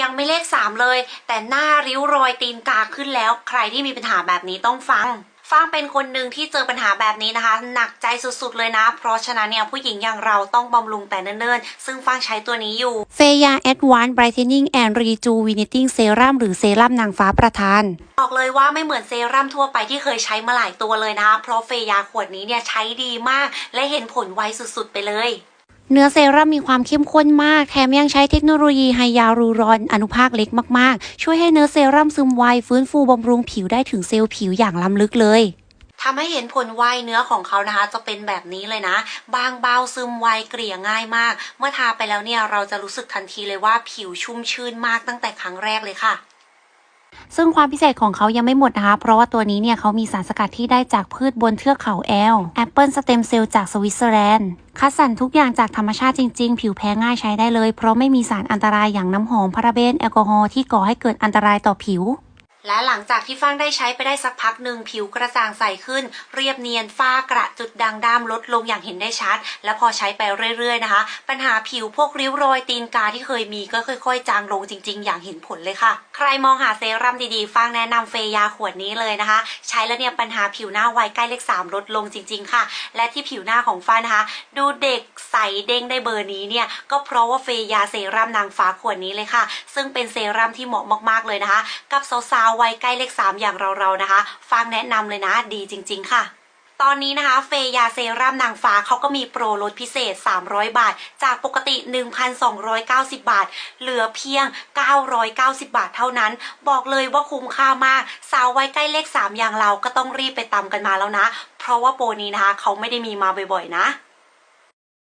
ยังไม่เลข 3 เลย แต่หน้าริ้วรอยตีนกาขึ้นแล้ว ใครที่มีปัญหาแบบนี้ต้องฟังฟังเป็นคนหนึ่งที่เจอปัญหาแบบนี้นะคะ หนักใจสุดๆเลยนะ เพราะฉะนั้นเนี่ยผู้หญิงอย่างเราต้องบำรุงแต่เนิ่นๆ ซึ่งฟังใช้ตัวนี้อยู่เฟยา Advanced Brightening and Rejuvenating Serum หรือเซรั่มนางฟ้าประทานบอกเลยว่าไม่เหมือนเซรั่มทั่วไปที่เคยใช้มาหลายตัวเลยนะคะเพราะเฟยาขวดนี้เนี่ยใช้ดีมาก และเห็นผลไวสุดๆไปเลย เนื้อเซรั่มมีความเข้มข้นมาก แถมยังใช้เทคโนโลยีไฮยาลูรอน อนุภาคเล็กมาก ๆ ช่วยให้เนื้อเซรั่มซึมไว ฟื้นฟูบำรุงผิวได้ถึงเซลล์ผิวอย่างล้ำลึกเลยทำให้เห็นผลไวเนื้อของเขานะคะ จะเป็นแบบนี้เลยนะ บางเบาซึมไวเกลี่ยง่ายมาก เมื่อทาไปแล้วเนี่ยเราจะรู้สึกทันทีเลยว่าผิวชุ่มชื่นมากตั้งแต่ครั้งแรกเลยค่ะ ซึ่งความพิเศษของเขายังไม่หมดนะคะ เพราะว่าตัวนี้เนี่ยเขามีสารสกัดที่ได้จากพืชบนเทือกเขาแอล แอปเปิลสเต็มเซลล์จากสวิตเซอร์แลนด์ คัดสรรทุกอย่างจากธรรมชาติจริง ๆ ผิวแพ้ง่ายใช้ได้เลย เพราะไม่มีสารอันตรายอย่างน้ำหอมพาราเบนแอลกอฮอล์ที่ก่อให้เกิดอันตรายต่อผิว และหลังจากที่ฟังได้ใช้ไปได้สักพักหนึ่งผิวกระจ่างใสขึ้น เรียบเนียนฝ้ากระจุดด่างดำลดลงอย่างเห็นได้ชัด และพอใช้ไปเรื่อยๆนะคะ ปัญหาผิวพวกริ้วรอยตีนกาที่เคยมีก็ค่อยๆ จางลงจริง ๆ อย่างเห็นผลเลยค่ะ ใครมองหาเซรั่มดีๆฟังแนะนำเฟยาขวดนี้เลยนะคะ ใช้แล้วเนี่ยปัญหาผิวหน้าวัยใกล้เลขสามลดลงจริง ๆ ค่ะ และที่ผิวหน้าของฟ้านะคะ ดูเด็กใสเด้งได้เบอร์นี้เนี่ยก็เพราะว่าเฟยาเซรั่มนางฟ้าขวดนี้เลยค่ะ ซึ่งเป็นเซรั่มที่เหมาะมากๆเลยนะคะ กับสาววัยใกล้เลขสามอย่างเราๆนะคะ ฟังแนะนำเลยนะดีจริง ๆ ค่ะตอนนี้นะคะเฟยาเซรั่มนางฟ้าเขาก็มีโปรลดพิเศษ 300 บาท จากปกติ 1,290 บาท เหลือเพียง 990 บาทเท่านั้น บอกเลยว่าคุ้มค่ามาก สาวไว้ใกล้เลข 3 อย่างเราก็ต้องรีบไปตามกันมาแล้วนะ เพราะว่าโปรนี้นะคะเขาไม่ได้มีมาบ่อยๆนะ